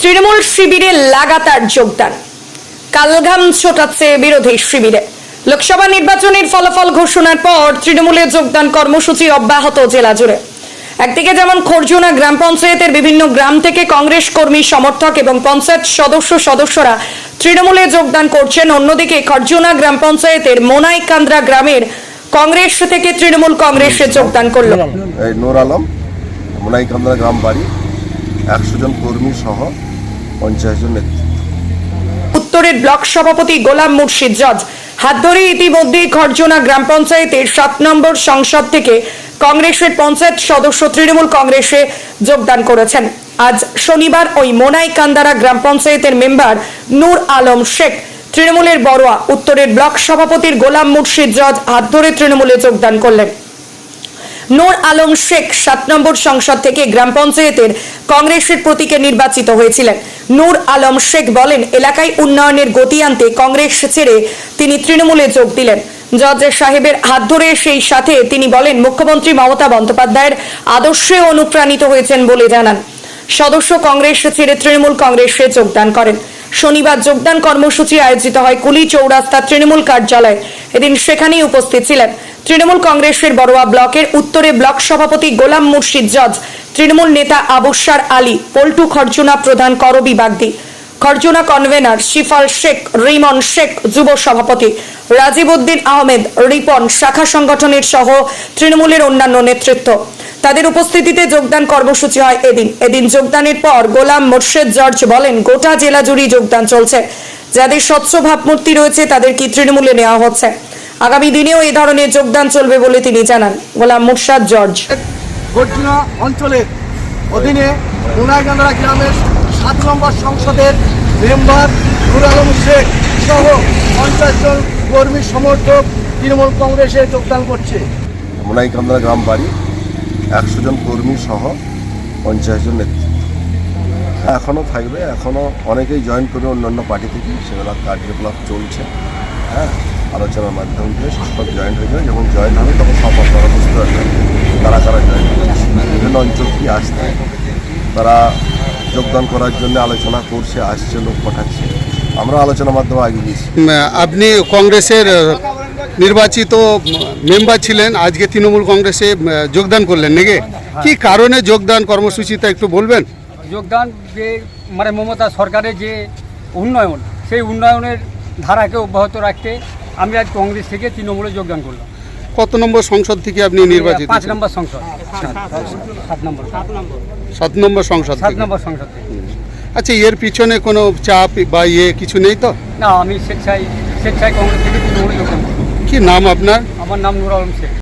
তৃণমূল শিবিরে লাগাতার যোগদান। কালঘাম ছোটাচ্ছে বিরোধী শিবিরে। লোকসভা নির্বাচনের ফলাফল ঘোষণার পর তৃণমূলে যোগদান কর্মসূচি অব্যাহত জেলা জুড়ে। একদিকে যেমন খরজুনা গ্রাম পঞ্চায়েতের বিভিন্ন গ্রাম থেকে কংগ্রেস কর্মী, সমর্থক এবং পঞ্চায়েত সদস্য, সদস্যরা তৃণমূলে যোগদান করছেন। অন্যদিকে খরজুনা গ্রাম পঞ্চায়েতের মোনাইকান্দ্রা গ্রামের কংগ্রেস থেকে তৃণমূল কংগ্রেসে যোগদান করল। নূর আলম মোনাইকান্দা গ্রাম বাড়ি একশো জন কর্মী সহ পঞ্চাশ জন উত্তরের ব্লক সভাপতি গোলাম মুর্শিদ জজ। হাত ধরে ইতিমধ্যেই খরজনা গ্রাম পঞ্চায়েতের সাত নম্বর সংসদ থেকে কংগ্রেসের পঞ্চায়েত সদস্য তৃণমূল কংগ্রেসে যোগদান করেছেন। আজ শনিবার ওই মোনাই কান্দারা গ্রাম পঞ্চায়েতের মেম্বার নূর আলম শেখ। তৃণমূলের বড়োয়া, উত্তরের ব্লক সভাপতির গোলাম মুর্শিদ জজ হাত ধরে তৃণমূলে যোগদান করলেন। নূর আলম শেখ সাত নম্বর সংসদ থেকে গ্রাম পঞ্চায়েতের কংগ্রেসের প্রতীকে নির্বাচিত হয়েছিলেন। নূর আলম শেখ বলেন, এলাকায় উন্নয়নের গতি আনতে কংগ্রেস ছেড়ে তিনি তৃণমূলে যোগ দিলেন। জজ সাহেবের হাত ধরে সেই সাথে তিনি বলেন, মুখ্যমন্ত্রী মমতা বন্দ্যোপাধ্যায়ের আদর্শে অনুপ্রাণিত হয়েছেন বলে জানান। সদস্য কংগ্রেস ছেড়ে তৃণমূল কংগ্রেসে যোগদান করেন। শনিবার যোগদান কর্মসূচি আয়োজিত হয় কুলি চৌরাস্তা তৃণমূল কার্যালয়। এদিন সেখানেই উপস্থিত ছিলেন। তৃণমূল কংগ্রেসের বড়োয়া ব্লকের উত্তরে ব্লক সভাপতি গোলাম মুর্শিদ জজ, তৃণমূল নেতা আবুসার আলী, পল্টু খরচুনা প্রধান করবি বাগদি খরচুনা কনভেনার শিফাল শেখ, রিমন শেখ, যুব সভাপতি রাজীব উদ্দিন আহমেদ, রিপন, শাখা সংগঠনের সহ তৃণমূলের অন্যান্য নেতৃত্ব। তাদের উপস্থিতিতে যোগদান কর্মসূচি হয় এদিন। এদিন যোগদানের পর গোলাম মোর্শেদ জর্জ বলেন গোটা জেলা জুড়েই যোগদান চলছে। যাদের স্বচ্ছ ভাবমূর্তি রয়েছে তাদের কি তৃণমূলে নেওয়া হচ্ছে? আগামী দিনেও এই ধরনের যোগদান চলবে বলে তিনি জানান। গোলাম মুর্শাদ জর্জ। গর্জুনা অঞ্চলের অধীনে গ্রামের সাত নম্বর সংসদের মেম্বার নুর আলম শেখ সহ পঞ্চাশ জন কর্মী সমর্থক তৃণমূল কংগ্রেসে যোগদান করছে। মোনাইকান্দা গ্রাম বাড়ি। একশো জন কর্মী সহ পঞ্চাশ জন নেতৃত্ব। এখনও থাকবে এখনও অনেকেই জয়েন করবে অন্যান্য পার্টি থেকে। সেগুলো কার্যকলাপ চলছে হ্যাঁ? আলোচনার মাধ্যম দিয়ে সব জয়েন হয়ে যাবে। যখন জয়েন হবে, তখন সব তারা বুঝতে পারবেন তারা কারা জয়েন করছে। বিভিন্ন অঞ্চল থেকে আসছে। তারা যোগদান করার জন্য আলোচনা করছে, আসছে, লোক পাঠাচ্ছে। আমরা আলোচনার মাধ্যমে আগে দিয়েছি আপনি কংগ্রেসের নির্বাচিত মেম্বার ছিলেন আজকে তৃণমূল কংগ্রেসে যোগদান করলেন নাকি? কি কারণে যোগদান কর্মসূচিটা একটু বলবেন? যোগদান যে মানে মমতা সরকারের যে উন্নয়ন সেই উন্নয়নের ধারাকে অব্যাহত রাখতে আমি আজ কংগ্রেস থেকে তৃণমূলে যোগদান করলাম। কত নম্বর সংসদ থেকে আপনি নির্বাচিত পাঁচ নম্বর সংসদ। সাত নম্বর। সাত নম্বর। সংসদ সাত নম্বর সংসদ আচ্ছা এর পিছনে কোনো চাপ বা ইয়ে কিছু নেই তো? না আমি স্বেচ্ছায় স্বেচ্ছায় কংগ্রেস থেকে তৃণমূলে যোগদান করলাম কি নাম আপনার? আমার নাম নুর আলম শেখ।